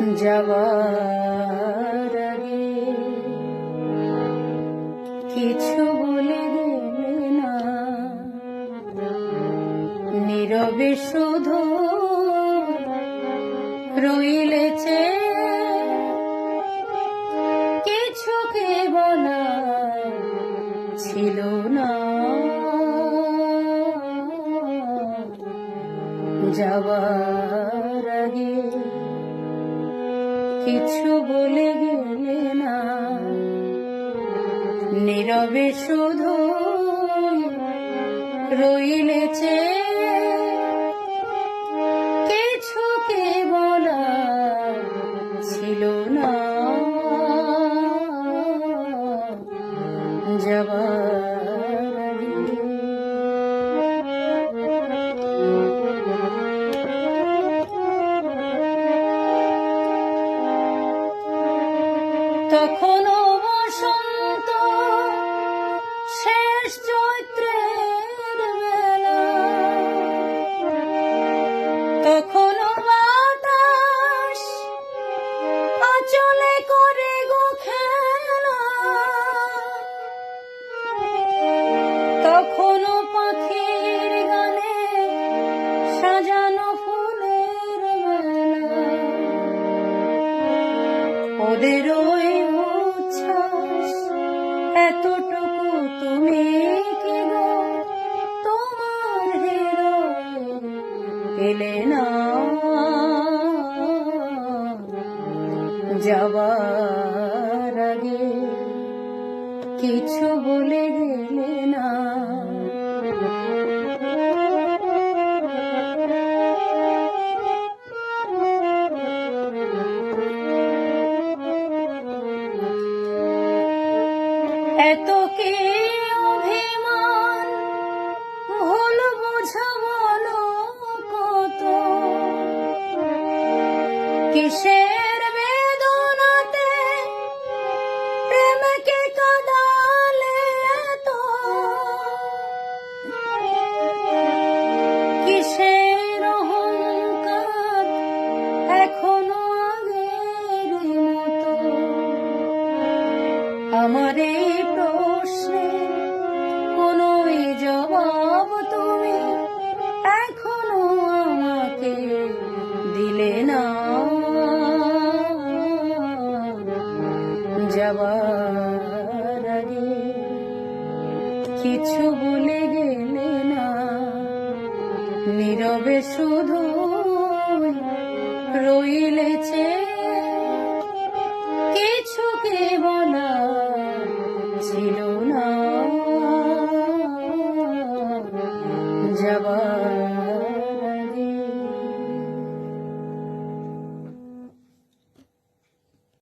যাবার আগে কিছু বলে না। নীরবে শুধু রইলেছে কিছু কে বলা ছিল না। যাবার আগে কিছু বলে গেলে না। নীরবে শুধু রইলেছে তখনও বসন্ত, শেষ চৈত্রের বেলা। তখনও বাতাস আচলে করে গো খেলা। তখনও পাখির গানে সাজানো ফুলের মেলা। ওদের যাবার আগে কিছু বলে গেলে না। এত কি অভিমান? ভুল বোঝাবলো কত কিসের আমার এই প্রশ্নের কোনোই জবাব তুমি এখনও আমাকে দিলে না। যাবার আগে কিছু বলে গেলে না, নীরবে শুধু রইলেছে